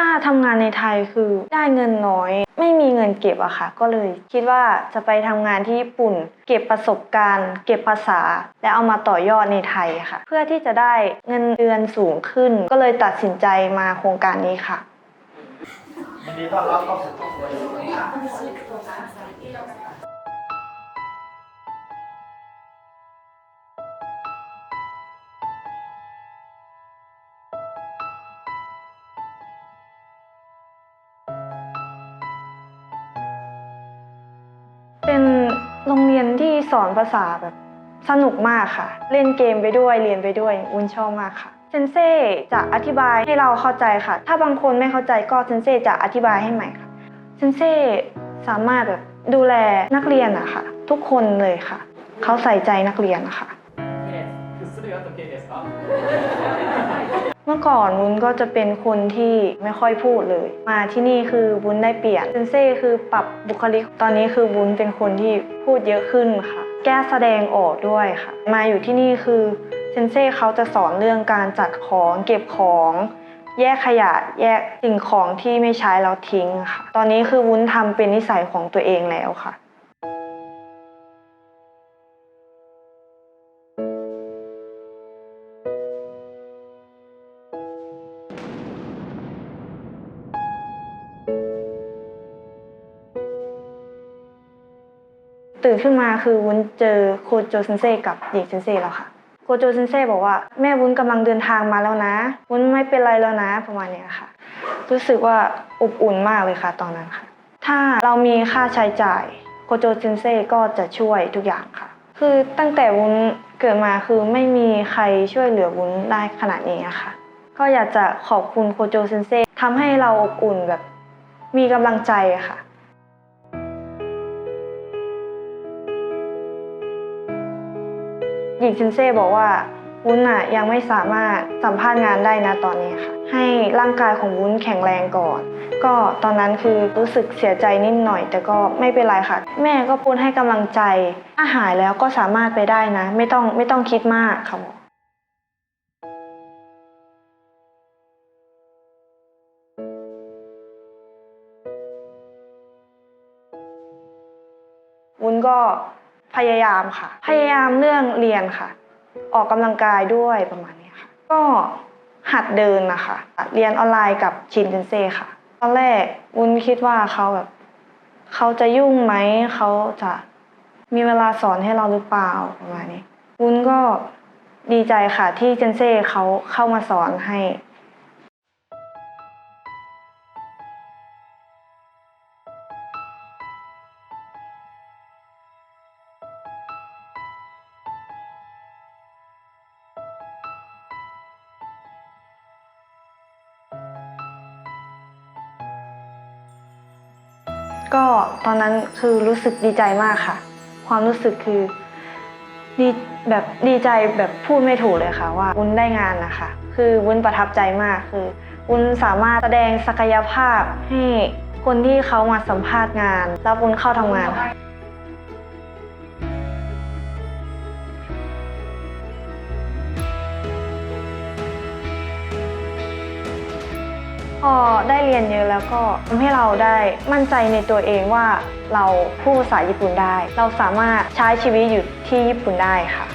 ถ้าทำงานในไทยคือได้เงินน้อย ไม่มีเงินเก็บอะค่ะ ก็เลยคิดว่าจะไปทำงานที่ญี่ปุ่น เก็บประสบการณ์ เก็บภาษา และเอามาต่อยอดในไทยค่ะ เพื่อที่จะได้เงินเดือนสูงขึ้น ก็เลยตัดสินใจมาโครงการนี้ค่ะยินดีต้อนรับเข้าสู่ครอบครัว รงเรียนที่สอนภาษาแบบสนุกมากค่ะ เล่นเกมไปด้วยเรียนไปด้วยวุ้นชอบมากค่ะเซนเซ่จะอธิบายให้เราเข้าใจค่ะ ถ้าบางคนไม่เข้าใจก็เซนเซ่จะอธิบายให้ใหม่ค่ะเซนเซ่สามารถแบบดูแลนักเรียนอะค่ะ ทุกคนเลยค่ะ เขาใส่ใจนักเรียนนะคะ เมื่อก่อนวุ้นก็จะเป็นคนที่ไม่ค่อยพูดเลย มาที่นี่คือวุ้นได้เปลี่ยนเซนเซ่คือปรับบุคลิก ตอนนี้คือวุ้นเป็นคนที่พูดเยอะขึ้นค่ะ แก้แสดงออกด้วยค่ะ มาอยู่ที่นี่คือเซนเซ่เขาจะสอนเรื่องการจัดของเก็บของแยกขยะแยกสิ่งของที่ไม่ใช้แล้วทิ้งค่ะ ตอนนี้คือวุ้นทำเป็นนิสัยของตัวเองแล้วค่ะ ตื่นขึ้นมาคือวุ้นเจอโคโจเซนเซ่กับหญิงเซนเซ่แล้วค่ะโคโจเซนเซ่บอกว่าแม่วุ้นกำลังเดินทางมาแล้วนะ วุ้นไม่เป็นไรแล้วนะประมาณนี้ค่ะ รู้สึกว่าอบอุ่นมากเลยค่ะตอนนั้นค่ะ ถ้าเรามีค่าใช้จ่ายโคโจเซนเซ่ก็จะช่วยทุกอย่างค่ะ คือตั้งแต่วุ้นเกิดมาคือไม่มีใครช่วยเหลือวุ้นได้ขนาดนี้อะค่ะ ก็อยากจะขอบคุณโคโจเซนเซ่ทำให้เราอบอุ่นแบบ มีกำลังใจค่ะหญิงเซนเซ่บอกว่าวุ้นอะยังไม่สามารถสัมภาษณ์งานได้นะตอนนี้ค่ะ ให้ร่างกายของวุ้นแข็งแรงก่อน ก็ตอนนั้นคือรู้สึกเสียใจนิดหน่อย แต่ก็ไม่เป็นไรค่ะ แม่ก็พูดให้กำลังใจ ถ้าหายแล้วก็สามารถไปได้นะ ไม่ต้องไม่ต้องคิดมากค่ะ ก็พยายามค่ะ พยายามเรื่องเรียนค่ะ ออกกำลังกายด้วยประมาณนี้ค่ะ ก็หัดเดินนะคะ เรียนออนไลน์กับชินเซนเซ่ค่ะ ตอนแรกวุ้นคิดว่าเขาแบบเขาจะยุ่งไหมเขาจะมีเวลาสอนให้เราหรือเปล่าประมาณนี้วุ้นก็ดีใจค่ะที่เจนเซ่เขาเข้ามาสอนให้ ก็ตอนนั้นคือรู้สึกดีใจมากค่ะ ความรู้สึกคือดีแบบดีใจแบบพูดไม่ถูกเลยค่ะ ว่าวุ้นได้งานนะคะคือวุ้นประทับใจมากคือวุ้นสามารถแสดงศักยภาพให้คนที่เขามาสัมภาษณ์งาน รับวุ้นเข้าทำงานค่ะ อได้เรียนเยอะแล้วก็ทำให้เราได้มั่นใจในตัวเองว่าเราพูดภาษาญี่ปุ่นได้ เราสามารถใช้ชีวิตอยู่ที่ญี่ปุ่นได้ค่ะ